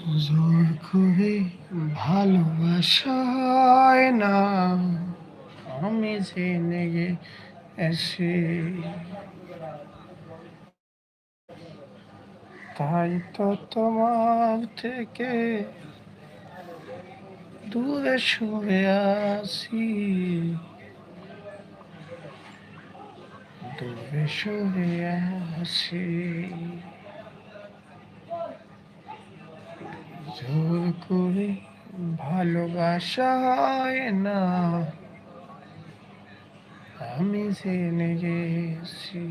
জোর করে ভালোবাসা না আমি জেনে গেছি তাই তো তোমার থেকে দূরে সরে আসি। দূরে সরে আসি। জোর করে ভালোবাসা হয় না। আমি জেনে গেছি।